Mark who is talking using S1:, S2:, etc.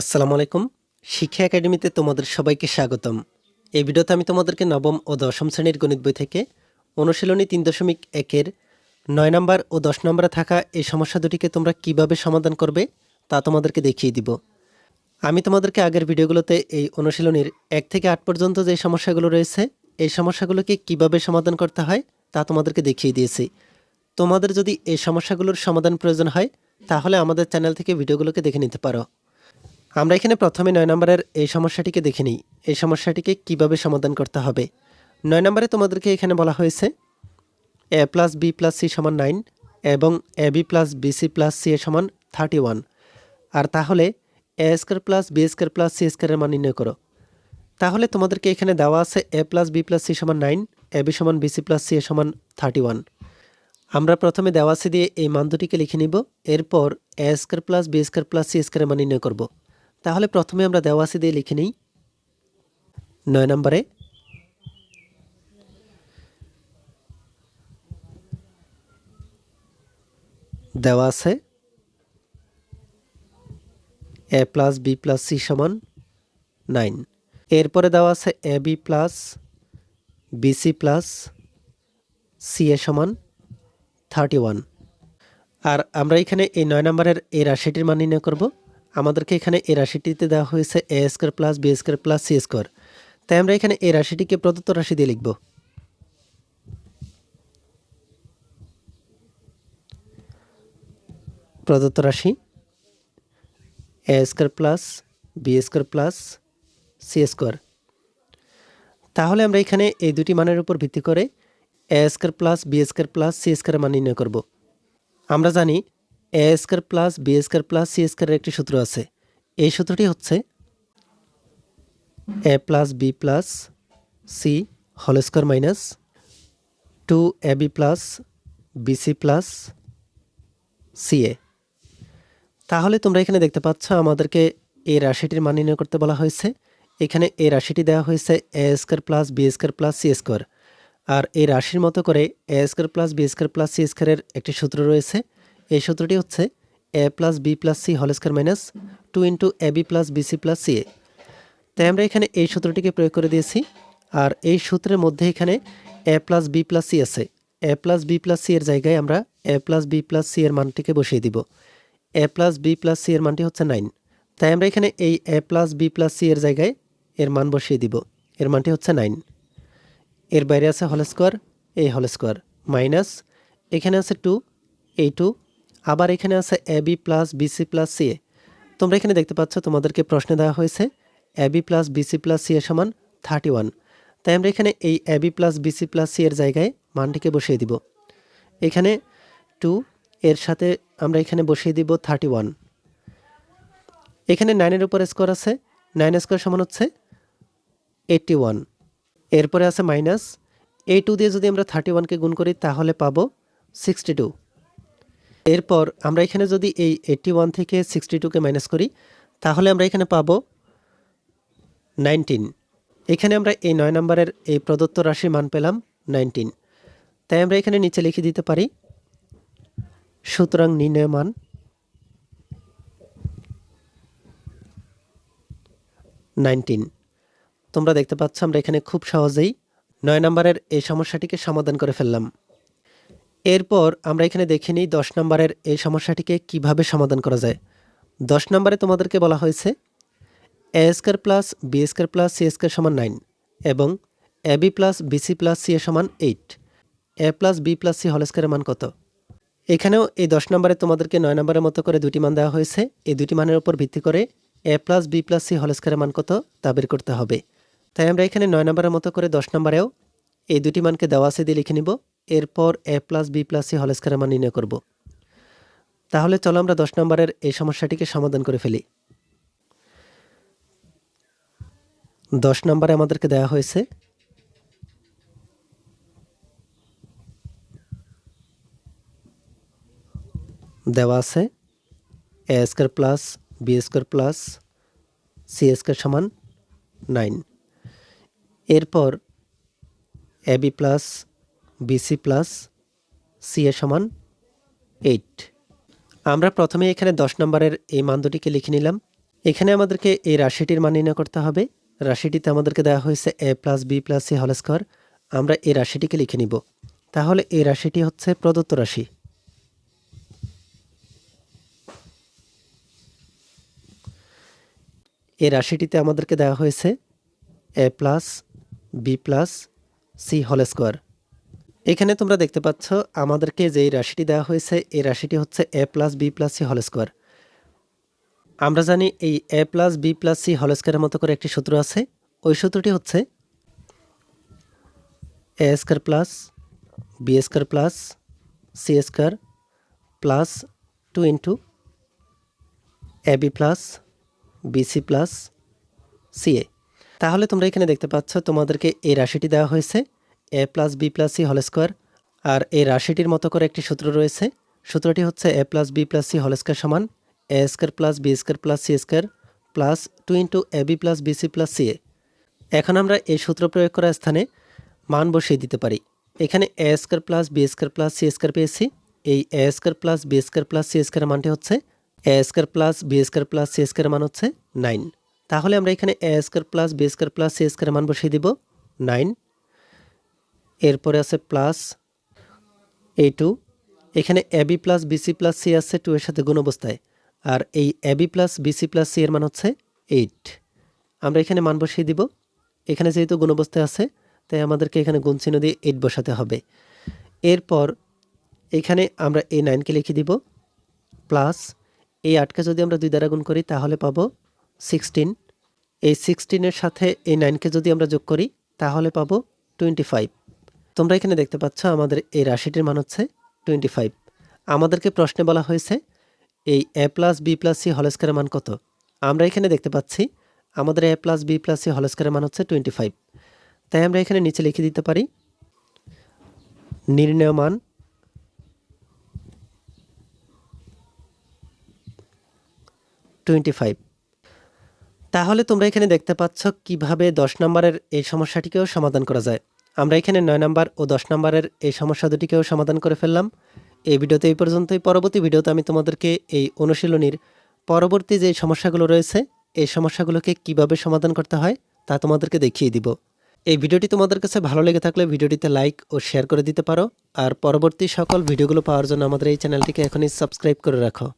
S1: আসসালামু আলাইকুম। শিক্ষা একাডেমিতে তোমাদের সবাইকে স্বাগতম। এই ভিডিওতে আমি তোমাদেরকে নবম ও দশম শ্রেণির গণিত বই থেকে অনুশীলনী তিন দশমিক একের নয় নম্বর ও দশ নম্বরে থাকা এই সমস্যা দুটিকে তোমরা কীভাবে সমাধান করবে তা তোমাদেরকে দেখিয়ে দিব। আমি তোমাদেরকে আগের ভিডিওগুলোতে এই অনুশীলনীর এক থেকে আট পর্যন্ত যে সমস্যাগুলো রয়েছে, এই সমস্যাগুলোকে কীভাবে সমাধান করতে হয় তা তোমাদেরকে দেখিয়ে দিয়েছি। তোমাদের যদি এই সমস্যাগুলোর সমাধান প্রয়োজন হয়, তাহলে আমাদের চ্যানেল থেকে ভিডিওগুলোকে দেখে নিতে পারো। আমরা এখানে প্রথমে নয় নম্বরের এই সমস্যাটিকে দেখে নিই। এই সমস্যাটিকে কীভাবে সমাধান করতে হবে? নয় নম্বরে তোমাদেরকে এখানে বলা হয়েছে, A plus B plus C সমান নাইন এবং A B plus B C plus C A সমান থার্টি ওয়ান। আর তাহলে A square plus B square plus C স্কোয়ারের মান নির্ণয় করো। তাহলে তোমাদেরকে এখানে দেওয়া আছে, A plus B plus C সমান নাইন, এ বি সমান B C plus C A সমান থার্টি ওয়ান। আমরা প্রথমে দেওয়া আছে দিয়ে এই মান দুটিকে লিখে নিব, এরপর A square plus B square plus C স্কোয়ারের মান নির্ণয় করব। তাহলে প্রথমে আমরা দেওয়া আছে দিয়ে লিখে নিই। নয় নম্বরে। দেওয়া আছে A plus B plus C সমান নাইন। এরপরে দেওয়া আছে A B plus BC plus C A সমান থার্টি ওয়ান। আর আমরা এখানে এই নয় নম্বরের এই রাশিটির মান নির্ণয় করব। আমাদেরকে এখানে এ রাশিটিতে দেওয়া হয়েছে A square plus B square plus C square. তাই আমরা এখানে এই রাশিটিকে প্রদত্ত রাশি দিয়ে লিখব। প্রদত্ত রাশি A square plus B square plus C square. তাহলে আমরা এখানে এই দুটি মানের উপর ভিত্তি করে A square plus B square plus C স্কোয়ারের মান নির্ণয় করব। আমরা জানি A square plus, B square plus, C স্কোয়ারের একটি সূত্র আছে। এই সূত্রটি হচ্ছে A plus, B plus, C whole square minus two A, B plus BC plus, C A. তাহলে তোমরা এখানে দেখতে পাচ্ছ আমাদেরকে এই রাশিটির মান নির্ণয় করতে বলা হয়েছে। এখানে এই রাশিটি দেওয়া হয়েছে A square plus, B square plus, C square. আর এই রাশির মতো করে A square plus, B square plus, C স্কোয়ারের একটি সূত্র রয়েছে। এই সূত্রটি হচ্ছে A plus B plus C whole square minus two into A B plus BC plus C A. তাই আমরা এখানে এই সূত্রটিকে প্রয়োগ করে দিয়েছি। আর এই সূত্রের মধ্যে এখানে A plus B plus C আছে। A plus B plus C এর জায়গায় আমরা A plus B plus C এর মানটিকে বসিয়ে দিব। A plus B plus C এর মানটি হচ্ছে নাইন। তাই আমরা এখানে এই A plus B plus C এর জায়গায় এর মান বসিয়ে দিব। এর মানটি হচ্ছে নাইন। এর বাইরে আছে হল স্কোয়ার এই হল স্কোয়ার মাইনাস এখানে আছে টু এই টু আবার এখানে আছে A B plus BC plus C A. তোমরা এখানে দেখতে পাচ্ছ তোমাদেরকে প্রশ্নে দেওয়া হয়েছে A B plus BC plus C এর সমান থার্টি ওয়ান তাই আমরা এখানে এই A B plus BC plus C এর জায়গায় মানটিকে বসিয়ে দিব। এখানে টু এর সাথে আমরা এখানে বসিয়ে দিব থার্টি ওয়ান এখানে নাইনের উপর স্কোয়ার আছে নাইন স্কোয়ার সমান হচ্ছে এইটটি ওয়ান এরপরে আছে মাইনাস এই টু দিয়ে যদি আমরা থার্টি ওয়ানকে গুণ করি, তাহলে পাবো সিক্সটি টু এরপর আমরা এখানে যদি এই এইটটি ওয়ান থেকে সিক্সটি টুকে মাইনাস করি, তাহলে আমরা এখানে পাবো নাইনটিন এখানে আমরা এই নয় নম্বরের এই প্রদত্ত রাশির মান পেলাম নাইনটিন তাই আমরা এখানে নিচে লিখে দিতে পারি, সুতরাং নির্ণয় মান নাইনটিন তোমরা দেখতে পাচ্ছ আমরা এখানে খুব সহজেই নয় নম্বরের এই সমস্যাটিকে সমাধান করে ফেললাম। এরপর আমরা এখানে দেখে নিই দশ নম্বরের এই সমস্যাটিকে কীভাবে সমাধান করা যায়। দশ নম্বরে তোমাদেরকে বলা হয়েছে, A square plus B square plus C square সমান নাইন এবং A B plus BC plus C A সমান eight. A plus B plus C whole স্কোয়ারের মান কত? এখানেও এই দশ নম্বরে তোমাদেরকে নয় নম্বরের মতো করে দুটি মান দেওয়া হয়েছে। এই দুটি মানের উপর ভিত্তি করে A plus B plus C whole স্কোয়ারের মান কত তা বের করতে হবে। তাই আমরা এখানে নয় নম্বরের মতো করে দশ নম্বরেও এই দুটি মানকে দেওয়া আছে দিয়ে লিখে নিব। এরপর A plus, B plus, C whole স্কোয়ারের মান নির্ণয় করব। তাহলে চলো আমরা দশ নম্বরের এই সমস্যাটিকে সমাধান করে ফেলি। দশ নম্বরে আমাদেরকে দেওয়া হয়েছে দেওয়া আছে A square plus, B square plus, C square সমান নাইন। এরপর A B plus BC plus C A সমান এইট। আমরা প্রথমে এখানে দশ নম্বরের এই মান দুটিকে লিখে নিলাম। এখানে আমাদেরকে এই রাশিটির মান নির্ণয় করতে হবে। রাশিটিতে আমাদেরকে দেওয়া হয়েছে A plus B plus C whole square. আমরা এই রাশিটিকে লিখে নিব। তাহলে এই রাশিটি হচ্ছে প্রদত্ত রাশি। এই রাশিটিতে আমাদেরকে দেওয়া হয়েছে A plus B plus C whole square. এখানে তোমরা দেখতে পাচ্ছ আমাদেরকে যেই রাশিটি দেওয়া হয়েছে, এই রাশিটি হচ্ছে A plus B plus C whole square আমরা জানি এই A plus B plus C whole স্কোয়ারের মতো করে একটি সূত্র আছে। ওই সূত্রটি হচ্ছে A square plus B square plus C square plus two into A B plus BC plus CA তাহলে তোমরা এখানে দেখতে পাচ্ছ তোমাদেরকে এই রাশিটি দেওয়া হয়েছে। A plus B plus C whole square আর এই রাশিটির মতো করে একটি সূত্র রয়েছে সূত্রটি হচ্ছে A plus B plus C whole square সমান A square plus B square plus C square plus two into A B plus BC plus CA এখন আমরা এই সূত্র প্রয়োগ করার স্থানে মান বসিয়ে দিতে পারি এখানে A square plus B square plus C square পেয়েছি এই A square plus B square plus C square মানটি হচ্ছে A square plus B square plus C square মান হচ্ছে নাইন তাহলে আমরা এখানে A square plus B square plus C square মান বসিয়ে দিব নাইন এরপরে আছে প্লাস এই টু এখানে A B plus BC plus C আছে টু এর সাথে গুণ অবস্থায়। আর এই A B plus BC plus C এর মান হচ্ছে এইট আমরা এখানে মান বসিয়ে দিব। এখানে যেহেতু গুণ অবস্থায় আছে, তাই আমাদেরকে এখানে গুণ চিহ্ন দিয়ে এইট বসাতে হবে। এরপর এখানে আমরা এই নাইনকে লিখে দিব। প্লাস এই আটকে যদি আমরা দুই দ্বারা গুণ করি, তাহলে পাবো সিক্সটিন এই সিক্সটিনের সাথে এই নাইনকে যদি আমরা যোগ করি, তাহলে পাবো টোয়েন্টি ফাইভ তোমরা এখানে দেখতে পাচ্ছ আমাদের এই রাশিটির মান হচ্ছে টোয়েন্টি ফাইভ আমাদেরকে প্রশ্নে বলা হয়েছে, এই A plus B plus C হলস্কারের মান কত? আমরা এখানে দেখতে পাচ্ছি, আমাদের A plus B plus C হলস্কারের মান হচ্ছে টোয়েন্টি ফাইভ তাই আমরা এখানে নিচে লিখে দিতে পারি, নির্ণয় মান টোয়েন্টি ফাইভ তাহলে তোমরা এখানে দেখতে পাচ্ছ কীভাবে দশ নম্বরের এই সমস্যাটিকেও সমাধান করা যায়। আমরা এখানে নয় নম্বর ও দশ নম্বরের এই সমস্যা দুটিকেও সমাধান করে ফেললাম। এই ভিডিওতে এই পর্যন্তই। পরবর্তী ভিডিওতে আমি তোমাদেরকে এই অনুশীলনীর পরবর্তী যে সমস্যাগুলো রয়েছে, এই সমস্যাগুলোকে কীভাবে সমাধান করতে হয় তা তোমাদেরকে দেখিয়ে দিব। এই ভিডিওটি তোমাদের কাছে ভালো লেগে থাকলে ভিডিওটিতে লাইক ও শেয়ার করে দিতে পারো। আর পরবর্তী সকল ভিডিওগুলো পাওয়ার জন্য আমাদের এই চ্যানেলটিকে এখনই সাবস্ক্রাইব করে রাখো।